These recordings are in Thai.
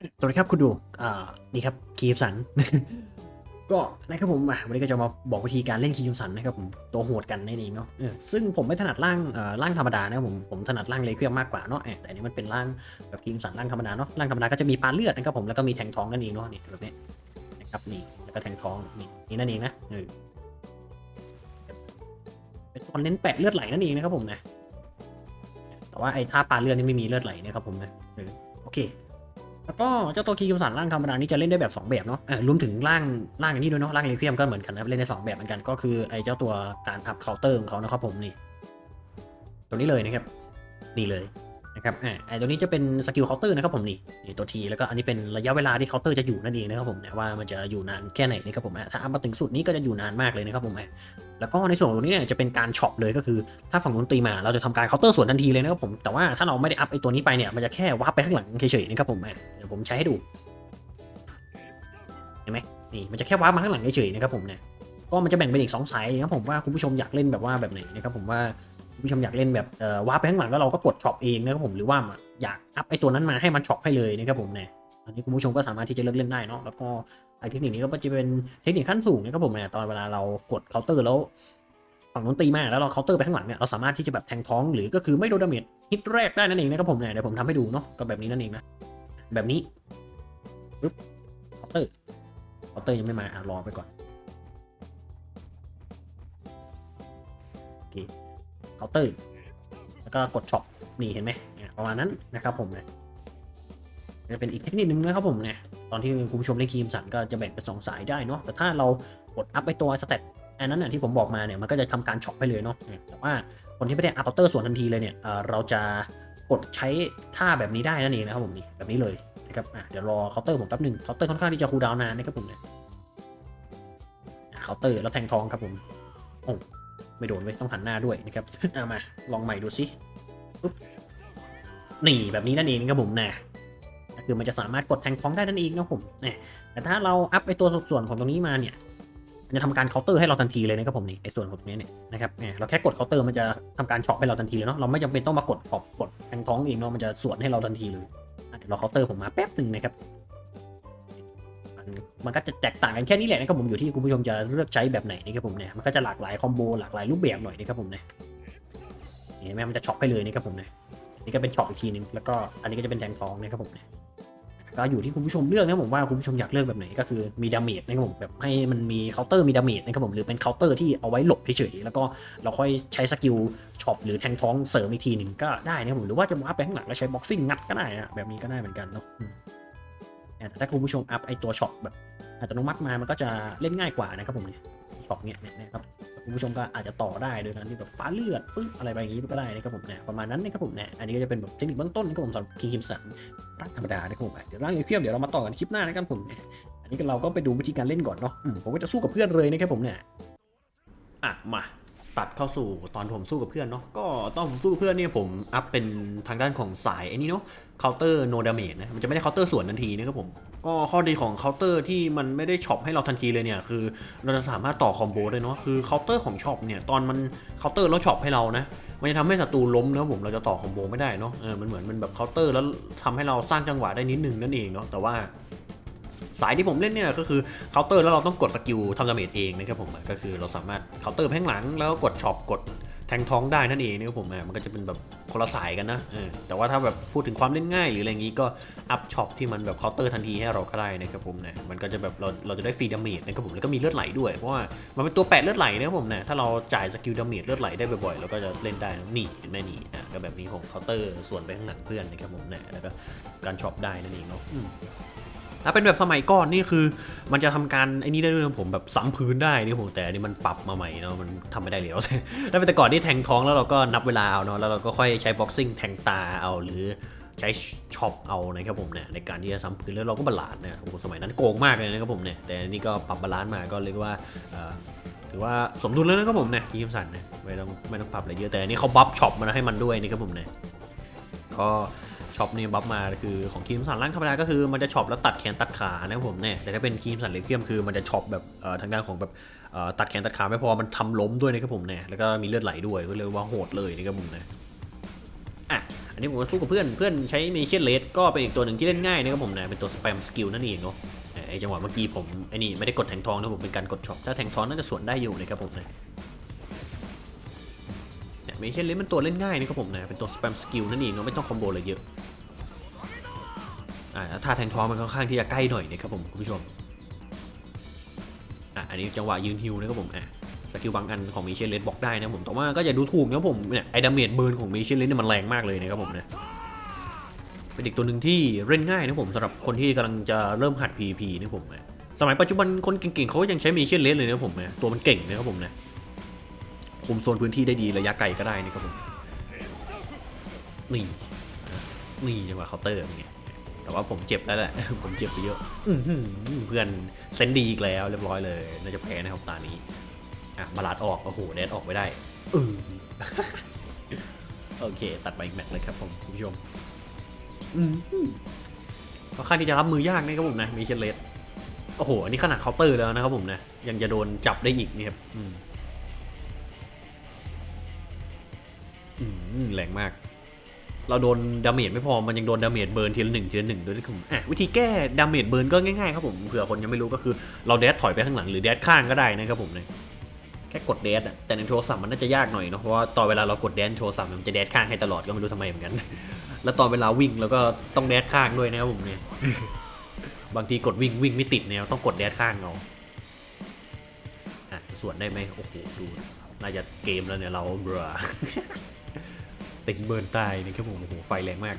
สวัสดีครับคุณดูนี่ครับคีมสัน ก็นะครับผมวันนี้ก็จะมาบอกวิธีการเล่นคีมสันนะครับผมตัวโหดกันนั่นเองเนาะซึ่งผมไม่ถนัดร่างร่างธรรมดานะครับผมผมถนัดร่างเลเคียมมากกว่าเนาะแต่อันนี้มันเป็นร่างแบบคีมสันร่างธรรมดาเนาะร่างธรรมดาก็จะมีปานเลือดนะครับผมแล้วก็มีแทงท้องนั่นเองเนาะนี่แบบนี้นะครับนี่แล้วก็แทงท้องนี่นี่นั่นเองนะเป็นตอนเน้นแปะเลือดไหลนั่นเองนะครับผมนะแต่ว่าไอ้ท่าปานเลือดนี่ไม่มีเลือดไหลนะครับผมนะโอเค แล้วก็เจ้าตัวคีย์คำสั่นร่างธรรมดานี้จะเล่นได้แบบ 2 แบบเนาะเออรวมถึงร่างร่างอันนี้ด้วยเนาะร่างเลเฟียมก็เหมือนกันนะเล่นได้สองแบบเหมือนกันก็คือไอ้เจ้าตัวการอัพเคาน์เตอร์ของเขานะครับผมนี่ ตัวนี้เลยนะครับนี่เลย นะครับอ่าไอตัวนี้จะเป็นสกิลเคาน์เตอร์นะครับผมนี่นี่ตัวทีแล้วก็อันนี้เป็นระยะเวลาที่เคาน์เตอร์จะอยู่นั่นเองนะครับผมเนี่ยว่ามันจะอยู่นานแค่ไหนนะครับผมถ้าอัพมาถึงสุดนี้ก็จะอยู่นานมากเลยนะครับผมแล้วก็ในส่วนของตรงนี้เนี่ยจะเป็นการช็อปเลยก็คือถ้าฝั่งนู้นตีมาเราจะทำการเคาน์เตอร์สวนทันทีเลยนะครับผมแต่ว่าถ้าเราไม่ได้อัพไอ้ตัวนี้ไปเนี่ยมันจะแค่วาร์ปไปข้างหลังเฉยๆนะครับผมเดี๋ยวผมใช้ให้ดูเห็นไหมนี่มันจะแค่วาร์ปมาข้างหลังเฉยๆนะครับผมเนี่ยก็มันจะแบ่งเป็นอีกสองสายนะครับผมว่าคุณผู้ชมอยากเล่นแบบว่าแบบไหนนะครับผมว่า คุณผู้ชมอยากเล่นแบบเอ่อวาร์ปไปข้างหลังแล้วเราก็กดช็อปเองนะครับผมหรือว่าอยากอัพไอตัวนั้นมาให้มันช็อปให้เลยนะครับผมเนี่ยอันนี้คุณผู้ชมก็สามารถที่จะเลือกเล่นได้เนาะแล้วก็ไอเทคนิคนี้ก็จะเป็นเทคนิคขั้นสูงนะครับผมเนี่ยตอนเวลาเรากดเคาน์เตอร์แล้วฝั่งนู้นตีมาแล้วเราเคาน์เตอร์ไปข้างหลังเนี่ยเราสามารถที่จะแบบแทงท้องหรือก็คือไม่โดนดาเมจฮิตแรกได้นั่นเองนะครับผมเนี่ยเดี๋ยวผมทำให้ดูเนาะก็แบบนี้นั่นเองนะแบบนี้ปึ๊บเคาน์เตอร์เคาน์เตอร์ยังไม่มาอะรอไปก่อนโอเค เคาน์เตอร์แล้วก็กดช็อปนี่เห็นไหมประมาณนั้นนะครับผมเนี่ยจะเป็นอีกเทคนิคนึงนะครับผมเนี่ยตอนที่คุณผู้ชมเล่นครีมสันก็จะแบ่งเป็นสองสายได้เนาะแต่ถ้าเรากดอัพไปตัวสเตตอันนั้นน่ะที่ผมบอกมาเนี่ยมันก็จะทำการช็อปไปเลยเนาะแต่ว่าคนที่ไม่ได้อัพเคาน์เตอร์ส่วนทันทีเลยเนี่ยเราจะกดใช้ท่าแบบนี้ได้นั่นเองนะครับผมนี่แบบนี้เลยนะครับอะเดี๋ยวรอเคาน์เตอร์ผมแป๊บหนึ่งเคาน์เตอร์ค่อนข้างที่จะคูลดาวน์นานนะครับผมเนี่ยเคาน์เตอร์แล้วแทงทองครับผมโอ้ ไม่โดนไว้ต้องหันหน้าด้วยนะครับเอามาลองใหม่ดูสิปุ๊บนี่แบบนี้นั่นเองนะครับผมนะคือมันจะสามารถกดแทงทองได้นั่นเองนะผมนี่แต่ถ้าเราอัพไอตัวส่วนของตรงนี้มาเนี่ยมันจะทำการเคาน์เตอร์ให้เราทันทีเลยนะครับผมนี่ไอส่วนของตรงนี้เนี่ยนะครับเนี่เราแค่กดเคาน์เตอร์มันจะทำการช็อปให้เราทันทีเลยเนาะเราไม่จำเป็นต้องมากดช็อปกดแทงท้องเองเนาะมันจะสวนให้เราทันทีเลยเดี๋ยวเรอเคาน์เตอร์ผมมาแป๊บหนึ่งนะครับ มันก็จะแตกต่างกันแค่นี้แหละนะครับผมอยู่ที่คุณผู้ชมจะเลือกใช้แบบไหนนะครับผมเนี่ยมันก็จะหลากหลายคอมโบหลากหลายรูปแบบหน่อยนะครับผมเนี่ยเห็นไหมมันจะช็อปให้เลยนะครับผมเนี่ยนี่ก็เป็นช็อปอีกทีหนึงแล้วก็อันนี้ก็จะเป็นแทงทองนะครับผมเนี่ยก็อยู่ที่คุณผู้ชมเลือกนะครับผมว่าคุณผู้ชมอยากเลือกแบบไหนก็คือมีดาเมจนะครับผมแบบให้มันมีเคาน์เตอร์มีดาเมจนะครับผมหรือเป็นเคาน์เตอร์ที่เอาไว้หลบเฉยๆแล้วก็เราค่อยใช้สกิลช็อปหรือแทงท้องเสริมอีกทีหนึ่งก็ได้นะครับผมหรือว่าจะมาไปข้างหลังแล้วใช้บ็อกซิ่งงัดก็ได้นะแบบนี้ก็ได้เหมือนกันเนาะ แต่ถ้าคุณผู้ชมอัพไอตัวช็อปแบบอัตโนมัติมามันก็จะเล่นง่ายกว่านะครับผมเนี่ยช็อปเนี่ยเนี่ยนะครับคุณผู้ชมก็อาจจะต่อได้โดยการที่แบบฟ้าเลือดปึ๊บอะไรแบบนี้ก็ได้นะครับผมเนี่ยประมาณนั้นนะครับผมเนี่ยอันนี้ก็จะเป็นแบบเทคนิคเบื้องต้นนะครับผมสำหรับคิงคิมสันร่างธรรมดานะครับผมเดี๋ยวร่างเอเฟียมเดี๋ยวเรามาต่อกันคลิปหน้านะครับผมเนี่ยอันนี้เราก็ไปดูวิธีการเล่นก่อนเนาะผมก็จะสู้กับเพื่อนเลยนะครับผมเนี่ยอะมา ตัดเข้าสู่ตอนผมสู้กับเพื่อนเนาะก็ตอนผมสู้เพื่อนเนี่ยผมอัพเป็นทางด้านของสายไอ้นี่เนาะเคาน์เตอร์โนดาเมจนะมันจะไม่ได้เคาน์เตอร์ส่วนทันทีนะครับผมก็ข้อดีของเคาน์เตอร์ที่มันไม่ได้ช็อปให้เราทันทีเลยเนี่ยคือเราจะสามารถต่อคอมโบได้เนาะคือเคาน์เตอร์ของช็อปเนี่ยตอนมันเคาน์เตอร์แล้วช็อปให้เรานะมันจะทำให้ศัตรูล้มนะผมเราจะต่อคอมโบไม่ได้เนาะเออมันเหมือนมันแบบเคาน์เตอร์แล้วทำให้เราสร้างจังหวะได้นิดนึงนั่นเองเนาะแต่ว่า สายที่ผมเล่นเนี่ยก็คือเคาน์เตอร์แล้วเราต้องกดสกิลทำดาเมจเองนะครับผมก็คือเราสามารถเคาน์เตอร์แพ่งหลังแล้วกดช็อปกดแทงท้องได้นั่นเองนะครับผมมันก็จะเป็นแบบคนละสายกันนะแต่ว่าถ้าแบบพูดถึงความเล่นง่ายหรืออะไรอย่างนี้ก็อัพช็อปที่มันแบบเคาน์เตอร์ทันทีให้เราก็ได้นะครับผมเนี่ยมันก็จะแบบเราเราจะได้ฟรีดาเมจนะครับผมแล้วก็มีเลือดไหลด้วยเพราะว่ามันเป็นตัวแปดเลือดไหลนะครับผมเนี่ยถ้าเราจ่ายสกิลดาเมจเลือดไหลได้บ่อยๆเราก็จะเล่นได้นะนี่เห็นไหมนี่อะก็แบบนี้ผมเคาน์เตอร์ส่วนไปข้างหลังเพื่อนนะครับผมนี่ยแล้วก็การช็อปได้นั่นเองเนาะ ถ้าเป็นแบบสมัยก่อนนี่คือ มันจะทำการไอ้นี่ได้ด้วยนะผมแบบซ้ำพื้นได้นี่ผมแต่อันนี้มันปรับมาใหม่เนาะมันทำไม่ได้แล้วถ้าเป็นแต่ก่อนที่แทงท้องแล้วเราก็นับเวลาเอาเนาะแล้วเราก็ค่อยใช้บ็อกซิ่งแทงตาเอาหรือใช้ช็อปเอานะครับผมเนี่ยในการที่จะซ้ำพื้นแล้วเราก็บาลานซ์เนี่ยโอ้โหสมัยนั้นโกงมากเลยนะครับผมเนี่ยแต่อันนี่ก็ปรับบาลานซ์มาก็เรียกว่าถือว่าสมดุลแล้วนะครับผมเนี่ยทีมสันเนี่ยไม่ต้องไม่ต้องปรับอะไรเยอะแต่อันนี้เขาบัฟช็อปมาให้มันด้วยนะครับผมเนี่ยก็ ช็อปเนี่บัฟมาคือของครีมสันร่างธรรมดาก็คือมันจะช็อปแล้วตัดแขนตัดขานะครับผมเนี่ยแต่ถ้าเป็นครีมสันเลเคียมคือมันจะช็อปแบบทางด้านของแบบตัดแขนตัดขาไม่พอมันทำล้มด้วยนะครับผมเนี่ยแล้วก็มีเลือดไหลด้วยก็เลยว่าโหดเลยนะครับผมเนี่ยอะอันนี้ผมก็สู้กับเพื่อนเพื่อนใช้เมเชียนเลสก็เป็นอีกตัวหนึ่งที่เล่นง่ายนะครับผมเนะเป็นตัวสแปมสกิลนั่นเองเนาะไอจังหวะเมื่อกี้ผมไอนี่ไม่ได้กดแทงทองนะผมเป็นการกดช็อปถ้าแทงทองน่าจะสวนได้อยู่นะครับผมเนี่ยเมเชียนเลสมันตัวเล่นง่ายนะครับผมนะเป็นตัวสแปมสกิลนั่นเองเนาะไม่ต้องคอมโบเลยเยอะ อ่าท่าแทงท้องมันค่อนข้างที่จะใกล้หน่อยนะครับผมคุณผู้ชมอะอันนี้จังหวะยืนฮิวนะครับผมอะสกิลบางอันของมิเชลเลนบอกได้นะผมแต่ว่าก็อย่าดูถูกนะผมเนี่ยไอดาเมจเบิร์นของมิเชลเลนเนี่ยมันแรงมากเลยนะครับผมเนี่ยเป็นอีกตัวหนึ่งที่เล่นง่ายนะผมสำหรับคนที่กำลังจะเริ่มหัด PVP นะผมนะสมัยปัจจุบันคนเก่งๆเขาก็ยังใช้มิเชลเลนเลยนะผมนะตัวมันเก่งนะครับผมนะคุมโซนพื้นที่ได้ดีระยะไกลก็ได้นะครับผมนี่นี่จังหวะเคาน์เตอร์เป็นไง แต่ว่าผมเจ็บแล้วแหละ ผมเจ็บไปเยอะอื้อหือเพื่อนเซนดีอีกแล้วเรียบร้อยเลย น่าจะแพ้นะครับตานี้ อะมาลาดออก โอ้โหแดดออกไม่ได้เออโอเค ตัดไปอีกแมตช์เลยครับผมคุณผู้ชมอืมก็ค่อนข้างที่จะรับมือยากนะครับผมนะมีเชลเลสโอ้โห อันนี้ขนาดเคาน์เตอร์แล้วนะครับผมนะ ยังจะโดนจับได้อีกนี่ครับอืมอืมแรงมาก เราโดนดาเมจไม่พอมันยังโดนดาเมจเบิร์นทีละหนึ่งทีละหนึ่งด้วยนะครับผมอะวิธีแก้ดาเมจเบิร์นก็ง่ายๆครับผมเผื่อคนยังไม่รู้ก็คือเราแดดถอยไปข้างหลังหรือแดดข้างก็ได้นะครับผมเนะแค่กดเดสอะแต่ในโทรศัพท์มันน่าจะยากหน่อยเนาะเพราะว่าตอนเวลาเรากดแดนโทรศัพท์มันจะแดดข้างให้ตลอดก็ไม่รู้ทำไมเหมือนกัน แล้วตอนเวลาวิ่งแล้วก็ต้องแดดข้างด้วยนะครับผมเนี่ยบางทีกดวิ่งวิ่งไม่ติดแนวต้องกดแดดข้างเอาอะส่วนได้ไหมโอ้โหดูน่าจะเกมแล้วเนี่ยเราเบรอ ติดเบิร์นตายนะครับผมโอ้โหไฟแรงมาก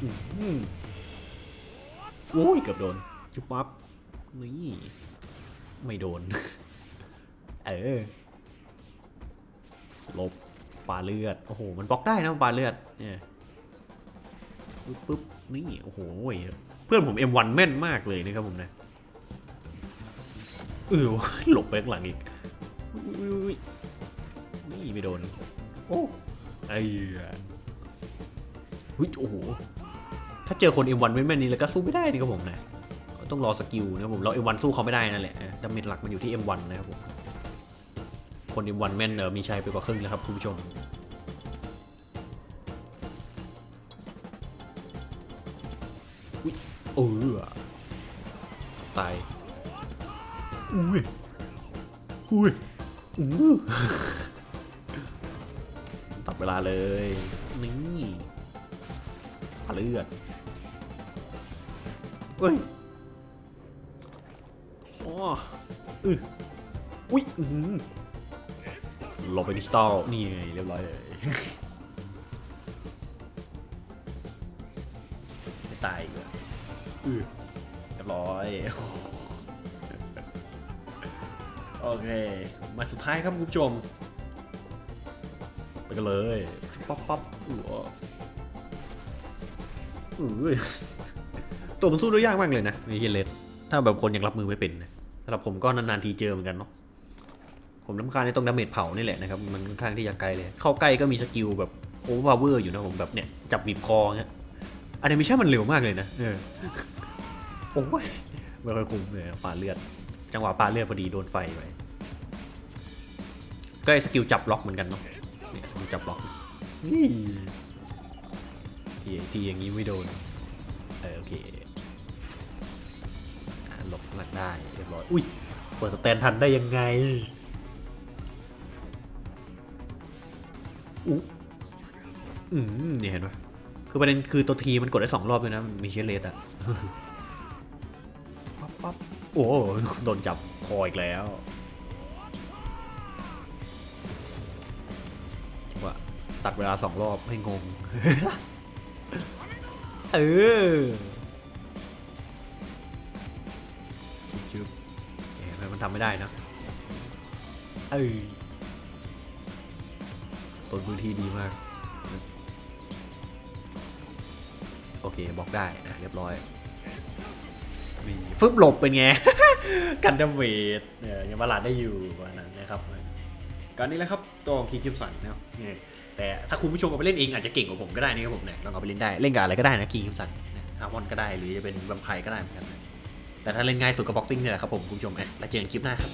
อื้หือโอ้ยเกือบโดนจุ๊บปั๊บนี่ไม่โดน เออลบปลาเลือด โอ้โห มันบล็อกได้นะปลาเลือด เนี่ยปึ๊บปึ๊บนี่ โอ้โห เพื่อนผม M1 แม่นมากเลยนะครับผมนะ เออหลบไปข้างหลังอีก นี่ไม่โดน โอ้ ไอ้เหี้ยโอ้โห ถ้าเจอคน M1 แม่นๆนี่แล้วก็สู้ไม่ได้นี่ครับผมนะต้องรอสกิลนะครับผม เรา M1 สู้เขาไม่ได้นั่นแหละดาเมจหลักมันอยู่ที่ M1 นะครับผม คน M1 แม่นเออมีชัยไปกว่าครึ่งแล้วครับคุณผู้ชมอุ้ยเออตายอุ้ยอุ้ยอู้ ตัดเวลาเลย นี่ปาเลือดเฮ้ยอ๋ออืออุ้ยอือหือหลบไปดิจิตอลนี่ไงเรียบร้อยเลยไม่ตายอีกเลยอือเรียบร้อยโอเค มาสุดท้ายครับคุณผู้ชม กันเลยป๊อปป๊อปอืออือตัวมันสู้ได้ยากมากเลยนะมีเฮเลสถ้าแบบคนยังรับมือไม่เป็นนะสำหรับผมก็นานๆทีเจอเหมือนกันเนาะผมน้ำคาญในตรงดาเมจเผานี่แหละนะครับ มันค่อนข้างที่จะไกลเลย เข้าใกล้ก็มีสกิลแบบโอเวอร์พาวเวอร์อยู่นะผมแบบเนี่ย จับบีบคอเงี้ยอันนี้มิชั่นมันเร็วมากเลยนะเออโอ้ยไม่ค่อยคุ้มเลยปาเลือด จังหวะปาเลือดพอดีโดนไฟไปก็ไอ้สกิลจับล็อกเหมือนกันเนาะ จับล็อกนี่ทีทีอย่างนี้ไม่โดน เออโอเคหลบหลังได้เรียบร้อย อุ้ย เปิดสแตนทันได้ยังไงอุ๊อืมเนี่ยเห็นปะคือประเด็นคือตัวทีมันกดได้สองรอบเลยนะ มีเชลเลสอะปั๊บปั๊บโอ้โหโดนจับคออีกแล้ว ตัดเวลาสองรอบให้งง เออจุ๊บเห็นไหมมันทำไม่ได้นะเออโซนพื้นที่ดีมาก โอเคบล็อกได้นะเรียบร้อยนี่ฟึบหลบเป็นไง กันดาเมจเนี่ยยังมาลาดได้อยู่วันนั้นนะครับการนี้แหละครับตัวของคีคิมสันนะครับเนี่ย แต่ถ้าคุณผู้ชมเอาไปเล่นเองอาจจะเก่งกว่าผมก็ได้นะครับผมเนี่ยลองเอาไปเล่นได้เล่นกับอะไรก็ได้นะคีคิมสันอามอนก็ได้หรือจะเป็นแวมไพร์ก็ได้เหมือนกันนะแต่ถ้าเล่นง่ายสุดก็บ็อกซิ่งเนี่ยแหละครับผมคุณผู้ชมแล้วเจอกันคลิปหน้าครับ